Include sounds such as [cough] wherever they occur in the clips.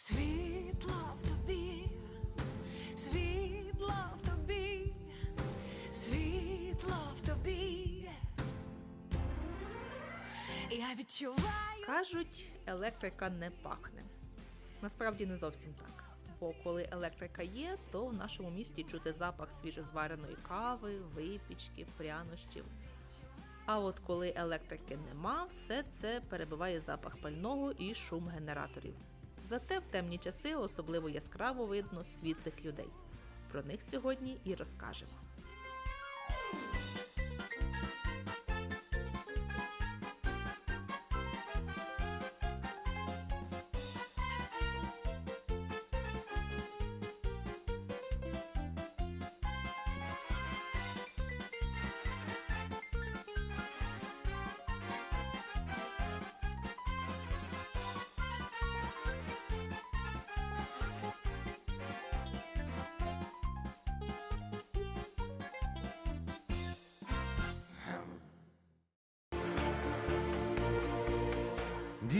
Світло в тобі, світло в тобі, світло в тобі. Я відчуваю. Кажуть, електрика не пахне. Насправді не зовсім так. Бо коли електрика є, то в нашому місті чути запах свіжозвареної кави, випічки, прянощів. А от коли електрики нема, все це перебиває запах пального і шум генераторів. Зате в темні часи особливо яскраво видно світлих людей. Про них сьогодні і розкажемо.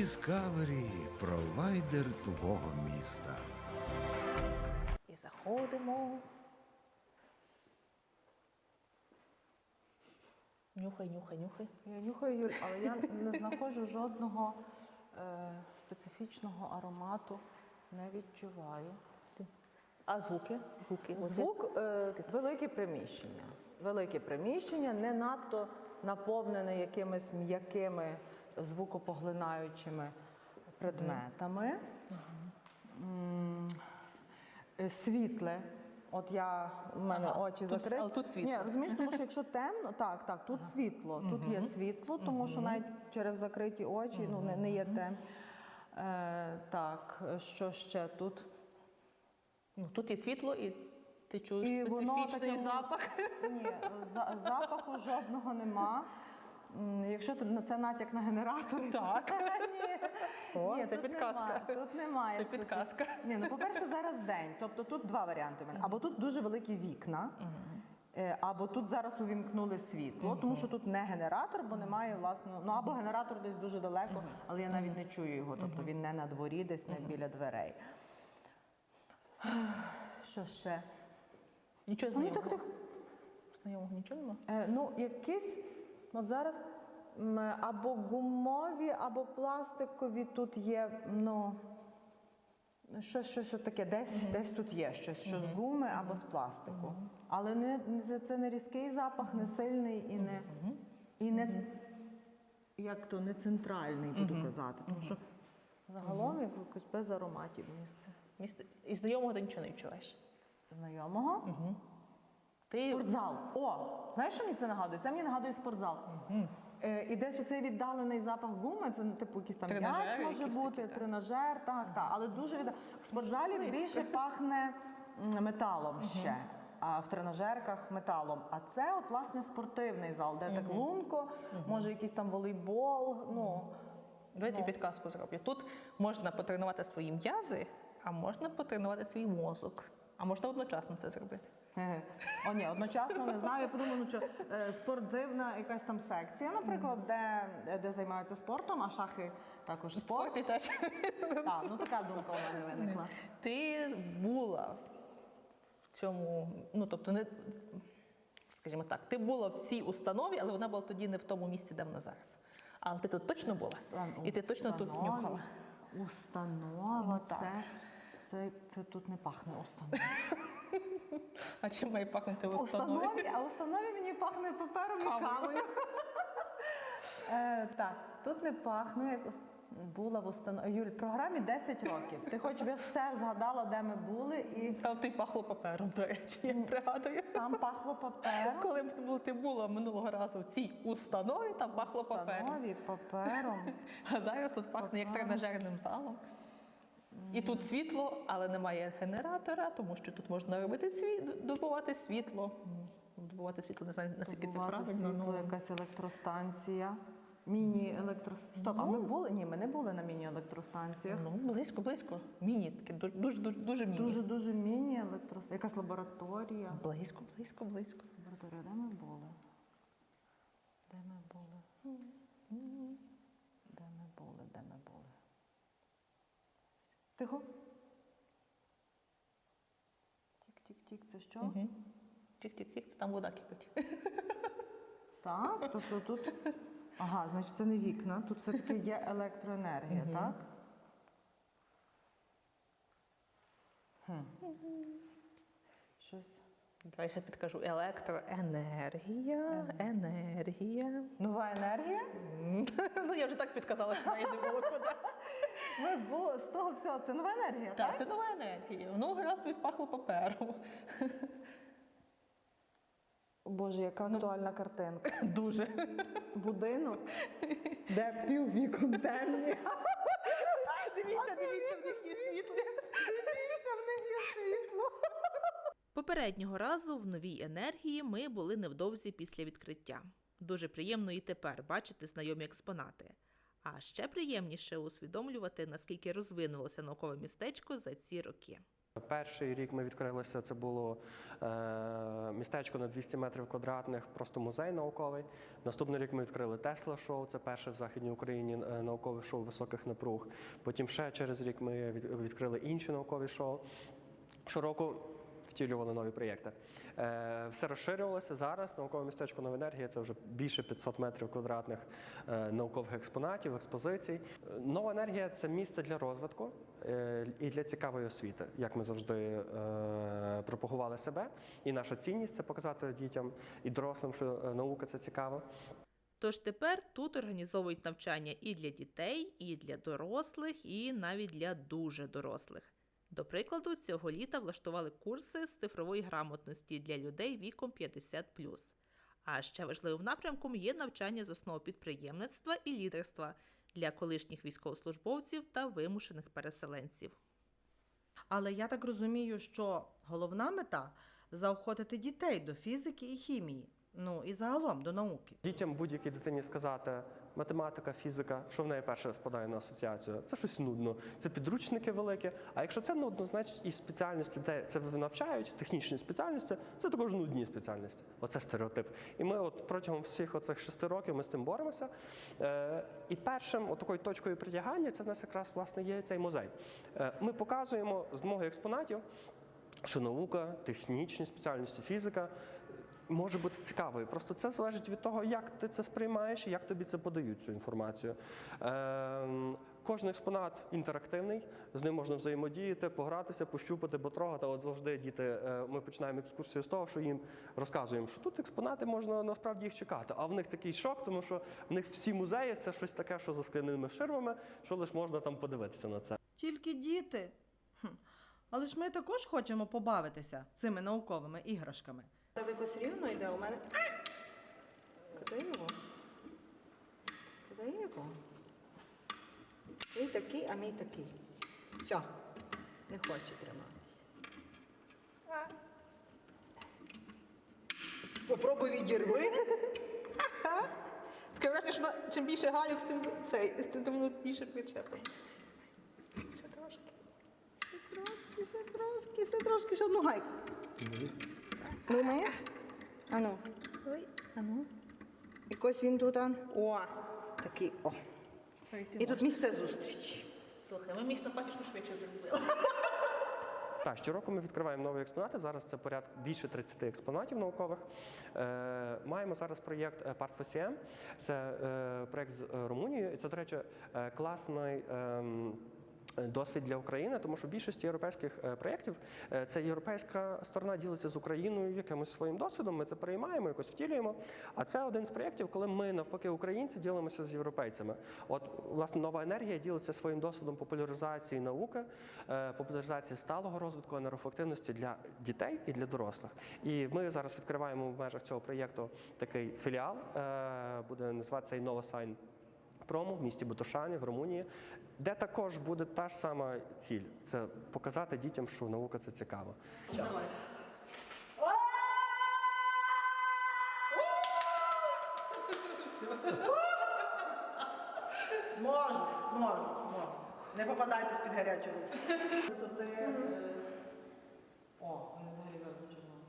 Discovery – провайдер твого міста. І заходимо. Нюхай, нюхай, нюхай. Я нюхаю, Юль, але я не знаходжу жодного е, специфічного аромату, не відчуваю. А звуки? Звуки. Звук е, велике приміщення. Велике приміщення, не надто наповнене якимись м'якими звукопоглинаючими предметами. Світле. От я в мене Ага, очі закриті. але тут світло. Ні, розумієш, тому що [laughs] якщо темно, так, так, тут світло. Тут є світло, тому що навіть через закриті очі ну, не, не є тем. Е, так, що ще тут? Ну, тут є світло, і ти чуєш І воно специфічний таке, запах. [laughs] Ні, запаху жодного нема. Якщо ти- ну, це натяк на генератор, Так. [laughs] ні, О, ні, це тут підказка. Немає, тут немає. Це підказка. Ні, ну по-перше, зараз день. Тобто тут два варіанти. мене. Або тут дуже великі вікна, е, або тут зараз увімкнули світло, тому що тут не генератор, бо немає власного. Ну або генератор десь дуже далеко, але я навіть не чую його. Тобто він не на дворі, десь не біля дверей. Що ще? Нічого Ну, знайомого. Знайомого нічого нема. Е, ну, якісь, от зараз або гумові, або пластикові тут є, ну, щось, щось таке, десь, десь тут є щось, що з гуми або з пластику. Але не, це- не різкий запах, не сильний і не, і не як то, не центральний, буду казати. Тому що загалом якось без ароматів місце. Місце. І знайомого ти нічого не відчуваєш. Знайомого. Ти Спортзал. О, знаєш, що мені це нагадує? Це мені нагадує спортзал. Е, і десь оцей віддалений запах гуми, це ну, типу якийсь там м'яч може якісь бути, такі, так. тренажер, так, так. Але дуже відда... В спортзалі більше пахне металом ще. А в тренажерках металом. А це от власне спортивний зал, де так лунко, може якийсь там волейбол. Ну Давайте я підказку зроблю. Тут можна потренувати свої м'язи, а можна потренувати свій мозок. А можна одночасно це зробити. Ге-ге. О, ні, одночасно не знаю. Я подумала, ну, що е, спортивна якась там секція, наприклад, де, де займаються спортом, а шахи також спорт. Ти теж. Так, ну така думка у мене виникла. Ти була в цьому, ну тобто не. Скажімо так, ти була в цій установі, але вона була тоді не в тому місці, де вона зараз. Але ти тут точно була. І ти точно тут нюхала. Установа, Ну, так. це, це, це тут не пахне установою. [laughs] А чим має пахнути в установі? Установі, а установі мені пахне папером і Кавою. Е, так, тут не пахне як була в установі. Юль, програмі 10 років. Ти хоч би все згадала, де ми були, і Там ти пахло папером, до речі, я пригадую. там пахло папером. Коли б ти була- ти була минулого разу в цій установі, там пахло папером. Установі папером. [laughs] А зараз тут пахне як тренажерним залом. І тут світло, але немає генератора, тому що тут можна робити світ, добувати світло. Ну, Добувати світло, не знаю, наскільки це Добувати правильно. світло, ну, якась електростанція. Міні-електростанція. Стоп, а ми були? Ні, ми не були на міні-електростанціях. ну, близько, близько. Міні, таке дуже, дуже, дуже, дуже міні. Дуже дуже міні-електростанція. Якась лабораторія. Близько, близько, близько. Лабораторія, де ми були? Де ми були? Тихо. Тік-тік-тік, це що? Угу. Тік-тік-тік, це там вода кипить. [laughs] Так, тобто тут. Ага, значить це не вікна. Тут все-таки є електроенергія, Мгм. так? Хм. Щось. Давай ще підкажу. Електроенергія, енергія. Нова енергія? [laughs] Ну я вже так підказала, що навіть не було куди. Ми бо з того всього, це нова енергія, так? Так, це нова енергія. Ну, раз відпахло паперу. Боже, яка актуальна картинка. [laughs] Дуже. Будинок, де пів вікон темні. [laughs] Дивіться, дивіться, в них є світло. Дивіться, в них є світло. Попереднього разу в новій енергії ми були невдовзі після відкриття. Дуже приємно і тепер бачити знайомі експонати. А ще приємніше усвідомлювати, наскільки розвинулося наукове містечко за ці роки. Перший рік ми відкрилися, це було е, містечко на 200 метрів квадратних, просто музей науковий. Наступний рік ми відкрили Тесла шоу, це перше в Західній Україні е, наукове шоу високих напруг. Потім ще через рік ми відкрили інші наукові шоу. Щороку втілювали нові проєкти. Е, все розширювалося зараз. Наукове містечко Нова енергія це вже більше 500 метрів квадратних е, наукових експонатів, експозицій. Нова енергія це місце для розвитку е, і для цікавої освіти, як ми завжди пропагували себе. І наша цінність це показати дітям і дорослим, що наука це цікаво. Тож тепер тут організовують навчання і для дітей, і для дорослих, і навіть для дуже дорослих. До прикладу, цього літа влаштували курси з цифрової грамотності для людей віком 50 А ще важливим напрямком є навчання з основ підприємництва і лідерства для колишніх військовослужбовців та вимушених переселенців. Але я так розумію, що головна мета заохотити дітей до фізики і хімії, ну і загалом до науки. Дітям будь-якій дитині сказати математика, фізика, що в неї перше спадає на асоціацію. Це щось нудно. Це підручники великі. А якщо це нудно, значить і спеціальності, де це навчають, технічні спеціальності, це також нудні спеціальності. Оце стереотип. І ми от протягом всіх оцих шести років ми з тим боремося. Е, і першим такою точкою притягання це в нас якраз власне є цей музей. Е, ми показуємо з допомогою експонатів, що наука, технічні спеціальності, фізика може бути цікавою. Просто це залежить від того, як ти це сприймаєш і як тобі це подають цю інформацію. Ем, Кожен експонат інтерактивний, з ним можна взаємодіяти, погратися, пощупати, потрогати. От завжди діти, е, ми починаємо екскурсію з того, що їм розказуємо, що тут експонати можна насправді їх чекати. А в них такий шок, тому що в них всі музеї це щось таке, що за скляними ширмами, що лише можна там подивитися на це. Тільки діти. Хм. Але ж ми також хочемо побавитися цими науковими іграшками. Та якось рівно йде у мене. Куди його? Куди його? Мій такий, а мій такий. Все, не хоче триматися. Попробуй відірви. Таке враження, що чим більше гайок, тим цей, тим воно більше причепить. Ще трошки. Ще трошки, ще трошки, ще трошки, ще одну гайку. Думаєш? Ану. Ой, ану. Якось він тут. а? О, такий, о. І тут місце зустрічі. Слухай, ми місць на пасічну швидше зробили. [laughs] Так, щороку ми відкриваємо нові експонати. Зараз це порядка більше 30 експонатів наукових. Е, маємо зараз проєкт е, Part for CM. Це е, проєкт з е, Румунією. І це, до речі, е, класний. ем, Досвід для України, тому що більшість європейських е, проєктів е, це європейська сторона ділиться з Україною якимось своїм досвідом. Ми це переймаємо, якось втілюємо. А це один з проєктів, коли ми навпаки українці ділимося з європейцями. От власне нова енергія ділиться своїм досвідом популяризації науки, е, популяризації сталого розвитку енергоефективності для дітей і для дорослих. І ми зараз відкриваємо в межах цього проєкту такий філіал, е, буде називатися Інновасайн Промо в місті Бутушані в Румунії, де також буде та ж сама ціль це показати дітям, що наука це цікаво. Можна, можна, можна. Не попадайтесь під гарячу руку. Висоти. е, О, вони взагалі зараз в чорному.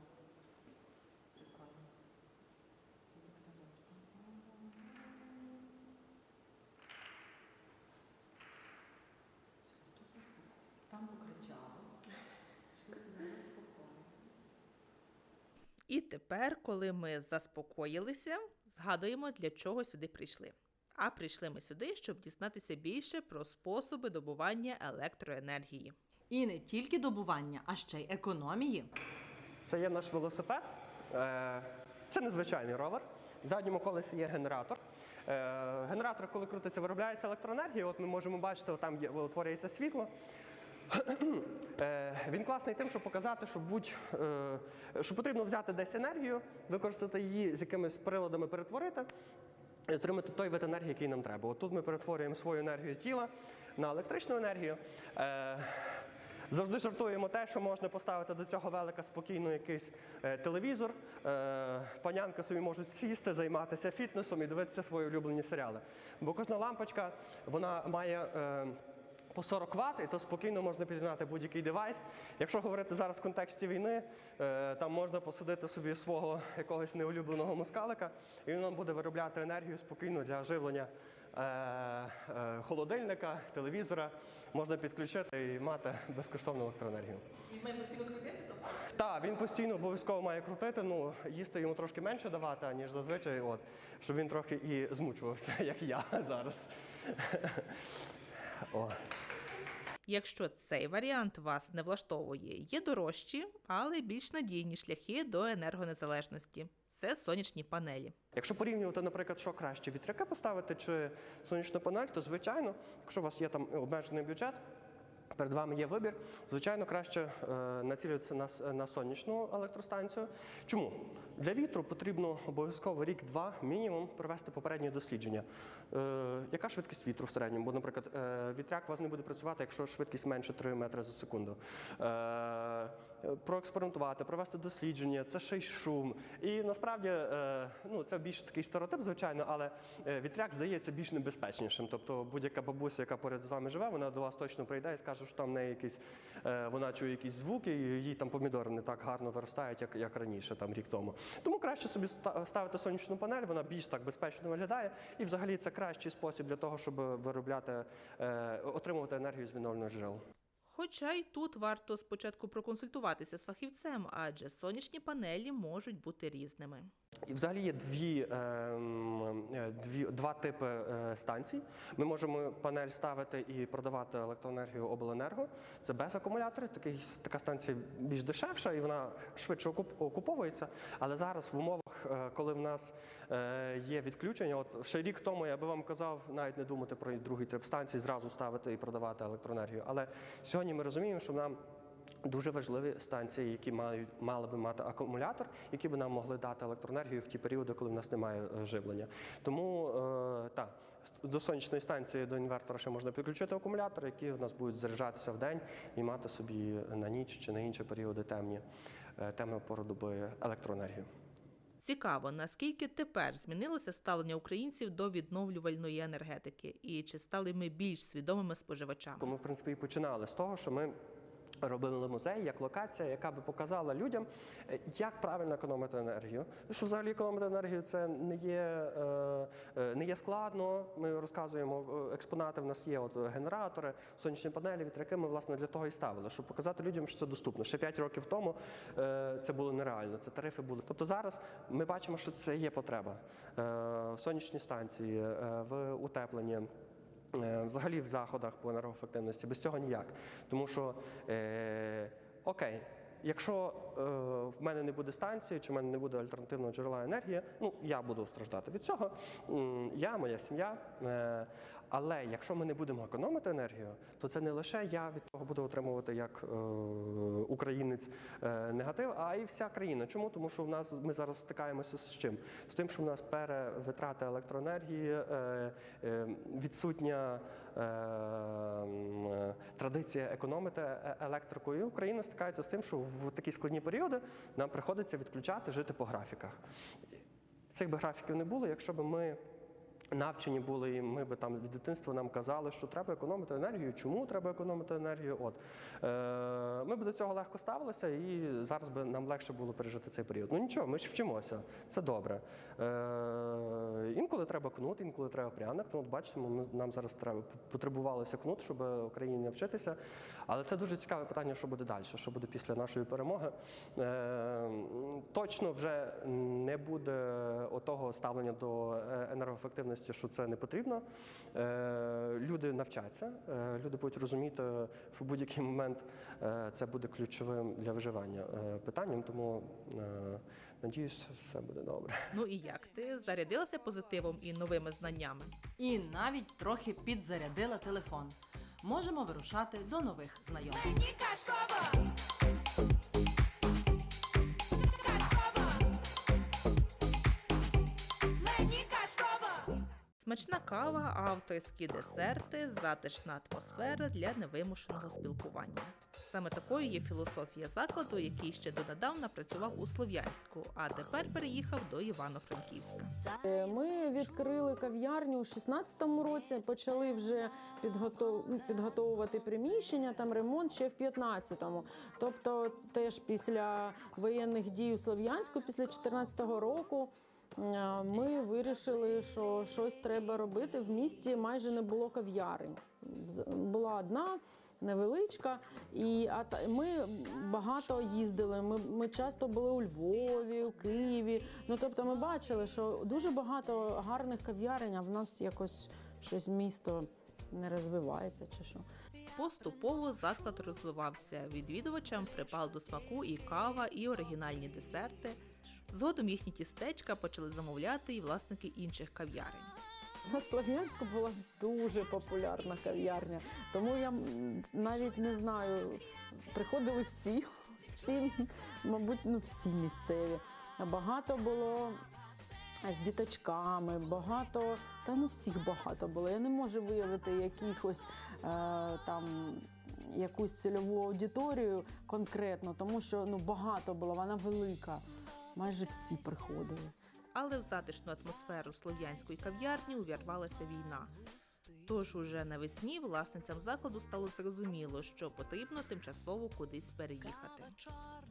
Прикольно. Це так рядочком. Сюди, Тут заспокоїться. Там покричали. Пішли сюди заспокоїли. І тепер, коли ми заспокоїлися, згадуємо, для чого сюди прийшли. А прийшли ми сюди, щоб дізнатися більше про способи добування електроенергії. І не тільки добування, а ще й економії. Це є наш велосипед. Е, Це незвичайний ровер. В задньому колесі є генератор. Е, Генератор, коли крутиться, виробляється електроенергія. От ми можемо бачити, там є, утворюється світло. Е, Він класний тим, щоб показати, що будь е, що потрібно взяти десь енергію, використати її з якимись приладами перетворити і отримати той вид енергії, який нам треба. От тут ми перетворюємо свою енергію тіла на електричну енергію. Е, Завжди жартуємо те, що можна поставити до цього велика спокійно якийсь е, телевізор. Е, панянки собі можуть сісти, займатися фітнесом і дивитися свої улюблені серіали. Бо кожна лампочка вона має. Е, по 40 Вт, і то спокійно можна під'єднати будь-який девайс. Якщо говорити зараз в контексті війни, е, там можна посадити собі свого якогось неулюбленого москалика, і він нам буде виробляти енергію спокійно для живлення е, е, холодильника, телевізора. Можна підключити і мати безкоштовну електроенергію. Він має постійно крутити? Так, він постійно обов'язково має крутити. Ну, їсти йому трошки менше давати, ніж зазвичай, от, щоб він трохи і змучувався, [laughs] як я зараз. О. Якщо цей варіант вас не влаштовує, є дорожчі, але більш надійні шляхи до енергонезалежності. Це сонячні панелі. Якщо порівнювати, наприклад, що краще вітряки поставити чи сонячну панель, то звичайно, якщо у вас є там обмежений бюджет. Перед вами є вибір. Звичайно, краще е, націлюватися на, на сонячну електростанцію. Чому? Для вітру потрібно обов'язково рік-два мінімум провести попереднє дослідження. Е, яка швидкість вітру в середньому? Бо, наприклад, е, вітряк у вас не буде працювати, якщо швидкість менше 3 метри за секунду. Е, проекспериментувати, провести дослідження, це ще й шум. І насправді е, ну, це більш такий стереотип, звичайно, але е, вітряк здається більш небезпечнішим. Тобто будь-яка бабуся, яка поряд з вами живе, вона до вас точно прийде і скаже, що там в неї якісь, е, вона чує якісь звуки, і їй там помідори не так гарно виростають, як, як раніше, там рік тому. Тому краще собі ставити сонячну панель, вона більш так безпечно виглядає. І взагалі це кращий спосіб для того, щоб виробляти, отримувати енергію з відновлених джерел. Хоча й тут варто спочатку проконсультуватися з фахівцем, адже сонячні панелі можуть бути різними. І взагалі є дві, ем, е, дві, два типи е, станцій. Ми можемо панель ставити і продавати електроенергію обленерго. Це без акумуляторів. Такий, така станція більш дешевша і вона швидше окуп- окуповується. Але зараз в умовах, е, коли в нас є відключення, от ще рік тому я би вам казав навіть не думати про другий тип станції, зразу ставити і продавати електроенергію. Але сьогодні ми розуміємо, що нам Дуже важливі станції, які мають мали би мати акумулятор, які би нам могли дати електроенергію в ті періоди, коли в нас немає е, живлення. Тому е, так, до сонячної станції до інвертора ще можна підключити акумулятор, які в нас будуть заряджатися в день і мати собі на ніч чи на інші періоди темні е, темної доби електроенергію. Цікаво, наскільки тепер змінилося ставлення українців до відновлювальної енергетики, і чи стали ми більш свідомими споживачами? Ми, в принципі, і починали з того, що ми робили музей як локація, яка би показала людям, е, як правильно економити енергію. Що взагалі економити енергію це не є, е, е, не є складно. Ми розказуємо експонати. В нас є от генератори, сонячні панелі, вітряки. Ми власне для того і ставили, щоб показати людям, що це доступно. Ще 5 років тому це було нереально. Це тарифи були. Тобто зараз ми бачимо, що це є потреба в сонячні станції, в утепленні. Е, Взагалі в заходах по енергоефективності без цього ніяк. Тому що е, окей, якщо е, в мене не буде станції, чи в мене не буде альтернативного джерела енергії, ну я буду страждати від цього. Я, моя сім'я. Е, але якщо ми не будемо економити енергію, то це не лише я від того буду отримувати як е, українець е, негатив, а й вся країна. Чому? Тому що в нас ми зараз стикаємося з чим? З тим, що в нас перевитрата електроенергії, е, е, відсутня е, е, традиція економити е- електрикою. І Україна стикається з тим, що в такі складні періоди нам приходиться відключати, жити по графіках. Цих би графіків не було, якщо б ми Навчені були, і ми би там від дитинства нам казали, що треба економити енергію. Чому треба економити енергію? От е, ми б до цього легко ставилися, і зараз би нам легше було пережити цей період. Ну нічого, ми ж вчимося, це добре. Е, інколи треба кнут, інколи треба пряник. Ну, от бачите, ми, нам зараз треба потребувалося кнут, щоб Україні навчитися. Але це дуже цікаве питання, що буде далі, що буде після нашої перемоги. Е, точно вже не буде отого ставлення до е, енергоефективності, що це не потрібно. Е, люди навчаться, е, люди будуть розуміти, що в будь-який момент е, це буде ключовим для виживання е, питанням. Тому е, надіюсь, все буде добре. Ну і як ти зарядилася позитивом і новими знаннями? І навіть трохи підзарядила телефон. Можемо вирушати до нових знайомих. Мені казково. Смачна кава, авторські десерти, затишна атмосфера для невимушеного спілкування. Саме такою є філософія закладу, який ще донедавна працював у Слов'янську, а тепер переїхав до Івано-Франківська. Е, Ми відкрили кав'ярню у 16-му році, почали вже ну, підготовувати приміщення, там ремонт ще в 15-му. Тобто, теж після воєнних дій у Слов'янську, після 14-го року. е, Ми вирішили, що щось треба робити. В місті майже не було кав'ярень. Була одна невеличка, і а та- ми багато їздили. Ми, ми часто були у Львові, у Києві. Ну тобто, ми бачили, що дуже багато гарних кав'ярень, а в нас якось щось місто не розвивається чи що. Поступово заклад розвивався. Відвідувачам припал до смаку і кава, і оригінальні десерти. Згодом їхні тістечка почали замовляти і власники інших кав'ярень. На Слов'янську була дуже популярна кав'ярня, тому я навіть не знаю, приходили всі, всі, мабуть, ну всі місцеві. Багато було з діточками, багато, та ну всіх багато було. Я не можу виявити якихось е, там. Якусь цільову аудиторію конкретно, тому що ну багато було, вона велика. Майже всі приходили. Але в затишну атмосферу слов'янської кав'ярні увірвалася війна. Тож уже навесні власницям закладу стало зрозуміло, що потрібно тимчасово кудись переїхати.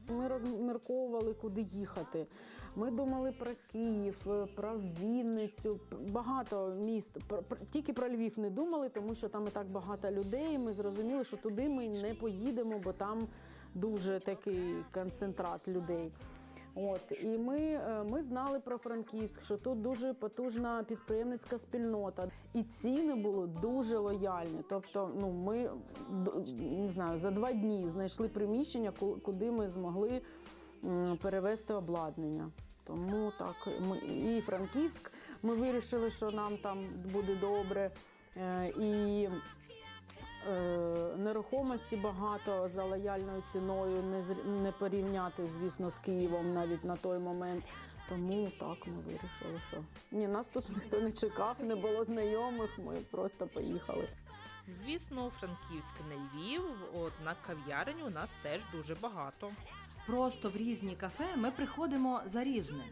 Ми розмірковували, куди їхати. Ми думали про Київ, про Вінницю, багато міст. Тільки про Львів не думали, тому що там і так багато людей. Ми зрозуміли, що туди ми не поїдемо, бо там дуже такий концентрат людей. От і ми, е, ми знали про Франківськ, що тут дуже потужна підприємницька спільнота, і ціни були дуже лояльні. Тобто, ну ми не знаю, за два дні знайшли приміщення, ку- куди ми змогли перевести обладнання. Тому так ми і Франківськ. Ми вирішили, що нам там буде добре. Е, І нерухомості багато за лояльною ціною, не, не порівняти, звісно, з Києвом навіть на той момент. Тому так ми вирішили, що ні, нас тут ніхто не чекав, не було знайомих. Ми просто поїхали. Звісно, Франківськ не Львів, однак кав'ярень у нас теж дуже багато. Просто в різні кафе ми приходимо за різним.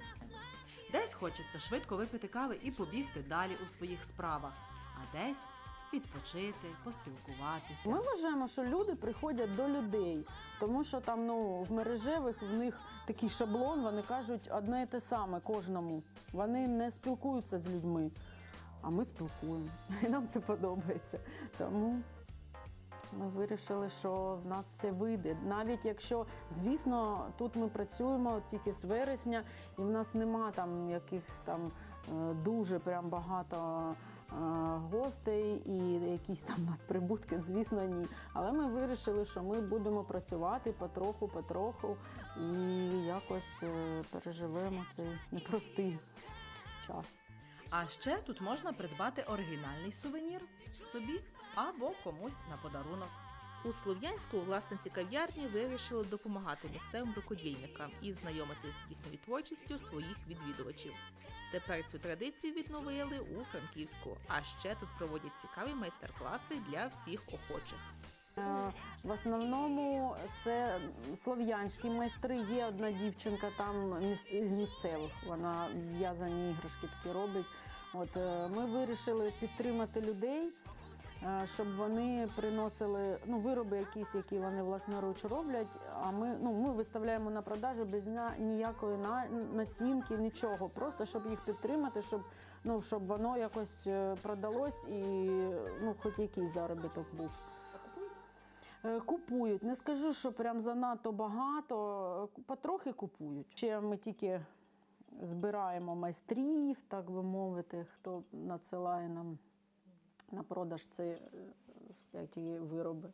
Десь хочеться швидко випити кави і побігти далі у своїх справах, а десь відпочити, поспілкуватися. Ми вважаємо, що люди приходять до людей, тому що там ну в мережевих в них такий шаблон, вони кажуть одне і те саме кожному. Вони не спілкуються з людьми, а ми спілкуємося. [laughs] І нам це подобається. Тому ми вирішили, що в нас все вийде. Навіть якщо, звісно, тут ми працюємо тільки з вересня, і в нас нема там яких там е, дуже прям багато гостей і якісь там надприбутки, звісно, ні. Але ми вирішили, що ми будемо працювати потроху, потроху і якось е, переживемо цей непростий час. А ще тут можна придбати оригінальний сувенір собі або комусь на подарунок. У Слов'янську власниці кав'ярні вирішили допомагати місцевим рукодільникам і знайомити з їхньою творчістю своїх відвідувачів. Тепер цю традицію відновили у Франківську, а ще тут проводять цікаві майстер-класи для всіх охочих. Е, В основному це слов'янські майстри. Є одна дівчинка там із місцевих. Вона в'язані іграшки такі робить. От е, ми вирішили підтримати людей, щоб вони приносили ну, вироби якісь, які вони власноруч роблять. А ми, ну, ми виставляємо на продажу без ніякої на, націнки, нічого. Просто щоб їх підтримати, щоб, ну, щоб воно якось е, продалось і ну, хоч якийсь заробіток був. Е, Купують. Не скажу, що прям занадто багато, е, потрохи купують. Ще ми тільки збираємо майстрів, так би мовити, хто надсилає нам на продаж ці е, всякі вироби.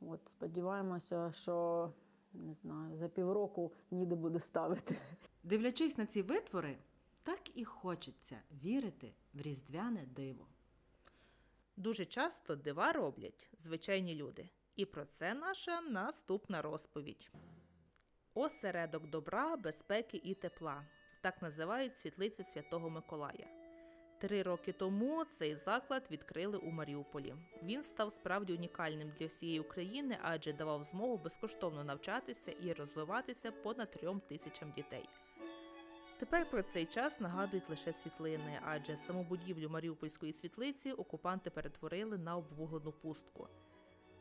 От, сподіваємося, що не знаю, за півроку ніде буде ставити. Дивлячись на ці витвори, так і хочеться вірити в різдвяне диво. Дуже часто дива роблять звичайні люди. І про це наша наступна розповідь. Осередок добра, безпеки і тепла. Так називають світлиці Святого Миколая. Три роки тому цей заклад відкрили у Маріуполі. Він став справді унікальним для всієї України, адже давав змогу безкоштовно навчатися і розвиватися понад трьом тисячам дітей. Тепер про цей час нагадують лише світлини, адже саму будівлю Маріупольської світлиці окупанти перетворили на обвуглену пустку.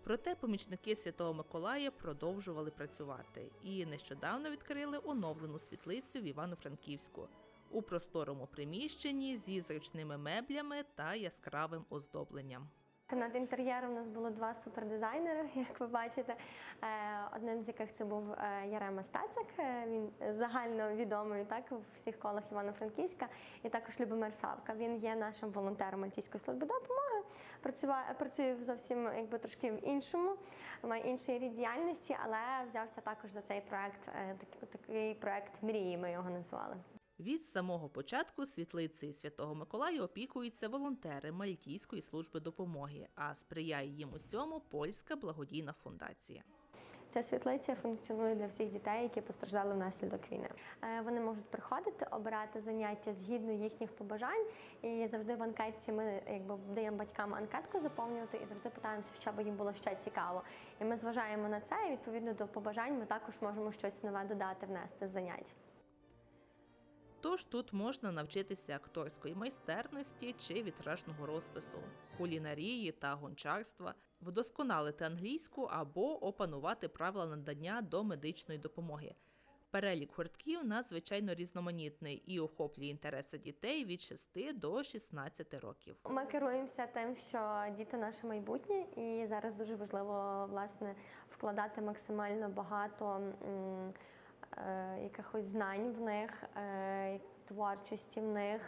Проте помічники Святого Миколая продовжували працювати і нещодавно відкрили оновлену світлицю в Івано-Франківську у просторому приміщенні зі зручними меблями та яскравим оздобленням. Над інтер'єром у нас було два супердизайнери, [laughs] як ви бачите. Е, Одним з яких це був е, Ярема Стацик. е, Він загально відомий так у всіх колах Івано-Франківська, і також Любомир Савка. Він є нашим волонтером Мальтійської служби допомоги. Працює, працює зовсім якби трошки в іншому, має інший рід діяльності, але взявся також за цей проект. так- Такий проект мрії. Ми його назвали. Від самого початку світлицею Святого Миколая опікуються волонтери Мальтійської служби допомоги, а сприяє їм у цьому польська благодійна фундація. Ця світлиця функціонує для всіх дітей, які постраждали внаслідок війни. Е, Вони можуть приходити, обирати заняття згідно їхніх побажань. І завжди в анкетці ми якби даємо батькам анкетку заповнювати і завжди питаємося, що би їм було ще цікаво. І ми зважаємо на це. І відповідно до побажань ми також можемо щось нове додати, внести занять. Тож тут можна навчитися акторської майстерності чи вітражного розпису, кулінарії та гончарства, вдосконалити англійську або опанувати правила надання до медичної допомоги. Перелік гуртків надзвичайно різноманітний і охоплює інтереси дітей від 6 до 16 років. Ми керуємося тим, що діти наше майбутнє, і зараз дуже важливо власне вкладати максимально багато м, якихось знань в них, е, творчості в них.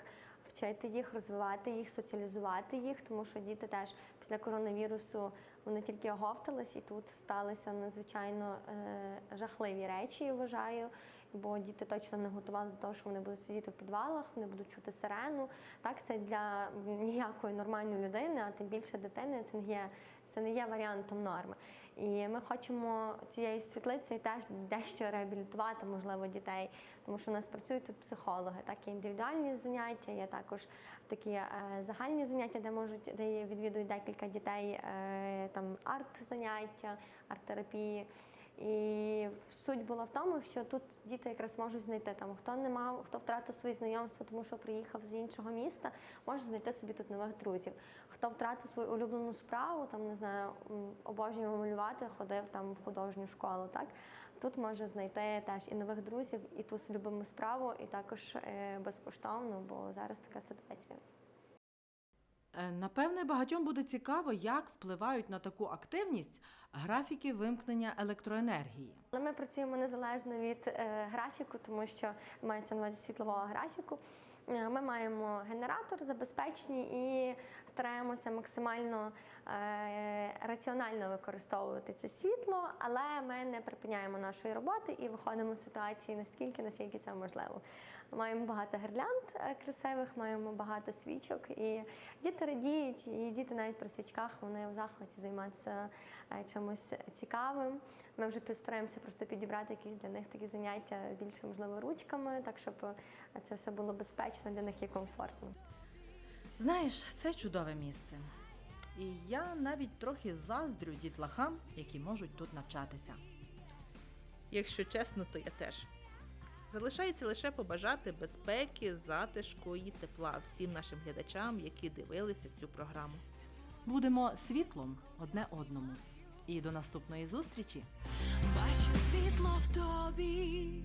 Вчити їх, розвивати їх, соціалізувати їх, тому що діти теж після коронавірусу вони тільки оговтались, і тут сталися надзвичайно е, жахливі речі, я вважаю. Бо діти точно не готувалися до того, що вони будуть сидіти в підвалах, вони будуть чути сирену. Так, це для ніякої нормальної людини, а тим більше дитини, це не є, це не є варіантом норми. І ми хочемо цією світлицею теж дещо реабілітувати, можливо, дітей, тому що у нас працюють тут психологи, так є індивідуальні заняття, є також такі е, загальні заняття, де можуть де відвідують декілька дітей, е, там арт-заняття, арт-терапії. І суть була в тому, що тут діти якраз можуть знайти там, хто не мав, хто втратив свої знайомства, тому що приїхав з іншого міста, може знайти собі тут нових друзів. Хто втратив свою улюблену справу, там не знаю, м, обожнює малювати, ходив там в художню школу. Так тут може знайти теж і нових друзів, і ту любиму справу, і також е, безкоштовно, бо зараз така ситуація. Е, Напевне, багатьом буде цікаво, як впливають на таку активність графіки вимкнення електроенергії. Але ми працюємо незалежно від е, графіку, тому що мається на увазі світлового графіку. Е, Ми маємо генератор забезпечені і стараємося максимально е, раціонально використовувати це світло, але ми не припиняємо нашої роботи і виходимо з ситуації настільки, наскільки це можливо. Маємо багато гірлянд е, красивих, маємо багато свічок, і діти радіють, і діти навіть при свічках вони в захваті займатися е, чимось цікавим. Ми вже підстараємося просто підібрати якісь для них такі заняття більше, можливо, ручками, так щоб це все було безпечно для них і комфортно. Знаєш, це чудове місце. І я навіть трохи заздрю дітлахам, які можуть тут навчатися. Якщо чесно, то я теж. Залишається лише побажати безпеки, затишку і тепла всім нашим глядачам, які дивилися цю програму. Будемо світлом одне одному. І до наступної зустрічі! Бачу світло в тобі,